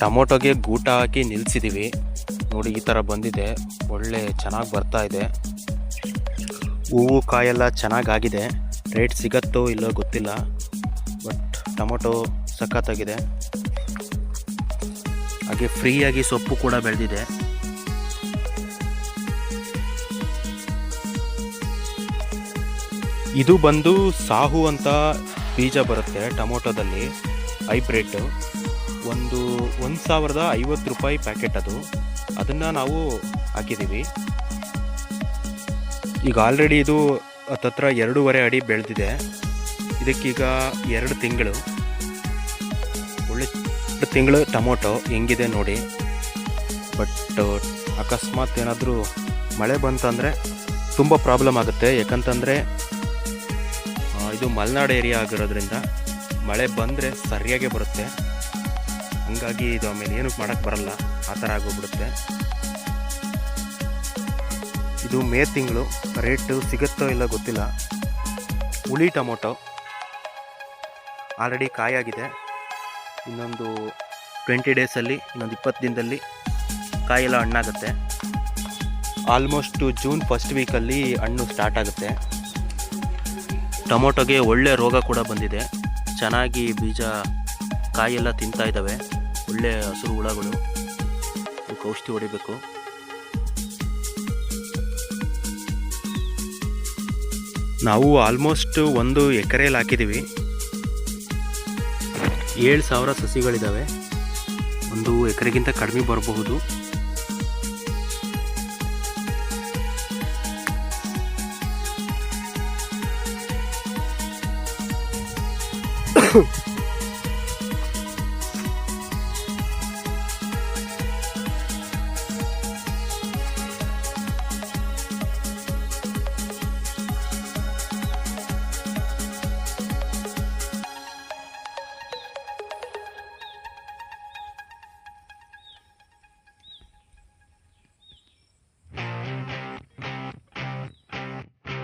ಟೊಮೊಟೊಗೆ ಗೂಟ ಹಾಕಿ ನಿಲ್ಲಿಸಿದ್ದೀವಿ ನೋಡಿ, ಈ ಥರ ಬಂದಿದೆ. ಒಳ್ಳೆ ಚೆನ್ನಾಗಿ ಬರ್ತಾ ಇದೆ. ಹೂವು ಕಾಯೆಲ್ಲ ಚೆನ್ನಾಗಾಗಿದೆ. ರೇಟ್ ಸಿಗತ್ತೋ ಇಲ್ಲೋ ಗೊತ್ತಿಲ್ಲ. ಬಟ್ ಟೊಮೊಟೊ ಸಖತ್ತಾಗಿದೆ. ಹಾಗೆ ಫ್ರೀಯಾಗಿ ಸೊಪ್ಪು ಕೂಡ ಬೆಳೆದಿದೆ. ಇದು ಬಂದು ಸಾಹು ಅಂತ ಬೀಜ ಬರುತ್ತೆ ಟೊಮೊಟೊದಲ್ಲಿ, ಹೈಬ್ರಿಡ್. ಒಂದು ಒಂದು ಸಾವಿರದ ಐವತ್ತು ರೂಪಾಯಿ ಪ್ಯಾಕೆಟ್ ಅದು. ಅದನ್ನು ನಾವು ಹಾಕಿದ್ದೀವಿ. ಈಗ ಆಲ್ರೆಡಿ ಇದು ಹತ್ತತ್ರ ಎರಡೂವರೆ ಅಡಿ ಬೆಳೆದಿದೆ. ಇದಕ್ಕೀಗ ಎರಡು ತಿಂಗಳು. ಒಳ್ಳೆ ಎರಡು ತಿಂಗಳು ಟೊಮೊಟೊ ಹೆಂಗಿದೆ ನೋಡಿ. ಬಟ್ ಅಕಸ್ಮಾತ್ ಏನಾದರೂ ಮಳೆ ಬಂತಂದರೆ ತುಂಬ ಪ್ರಾಬ್ಲಮ್ ಆಗುತ್ತೆ. ಯಾಕಂತಂದರೆ ಇದು ಮಲೆನಾಡು ಏರಿಯಾ ಆಗಿರೋದ್ರಿಂದ ಮಳೆ ಬಂದರೆ ಸರಿಯಾಗೇ ಬರುತ್ತೆ. ಹಂಗಾಗಿ ಇದು ಆಮೇಲೆ ಏನಕ್ಕೆ ಮಾಡೋಕ್ಕೆ ಬರಲ್ಲ, ಆ ಥರ ಆಗೋಗ್ಬಿಡುತ್ತೆ. ಇದು ಮೇ ತಿಂಗಳು, ರೇಟು ಸಿಗುತ್ತೋ ಇಲ್ಲ ಗೊತ್ತಿಲ್ಲ. ಹುಳಿ ಟೊಮೊಟೊ, ಆಲ್ರೆಡಿ ಕಾಯಾಗಿದೆ. ಇನ್ನೊಂದು ಟ್ವೆಂಟಿ ಡೇಸಲ್ಲಿ, ಇನ್ನೊಂದು ಇಪ್ಪತ್ತು ದಿನದಲ್ಲಿ ಕಾಯೆಲ್ಲ ಹಣ್ಣಾಗುತ್ತೆ. ಆಲ್ಮೋಸ್ಟು ಜೂನ್ ಫಸ್ಟ್ ವೀಕಲ್ಲಿ ಹಣ್ಣು ಸ್ಟಾರ್ಟ್ ಆಗುತ್ತೆ. ಟೊಮೊಟೊಗೆ ಒಳ್ಳೆ ರೋಗ ಕೂಡ ಬಂದಿದೆ. ಚೆನ್ನಾಗಿ ಬೀಜ ಕಾಯೆಲ್ಲ ತಿಂತಾ ಇದ್ದಾವೆ. ಒಳ್ಳೆ ಹಸಿರು ಹುಳಗಳು. ಅದಕ್ಕೆ ಔಷಧಿ ಹೊಡಿಬೇಕು. ನಾವು ಆಲ್ಮೋಸ್ಟ್ ಒಂದು ಎಕರೆಯಲ್ಲಿ ಹಾಕಿದ್ದೀವಿ. ಏಳು ಸಾವಿರ ಸಸಿಗಳಿದ್ದಾವೆ. ಒಂದು ಎಕರೆಗಿಂತ ಕಡಿಮೆ ಬರಬಹುದು.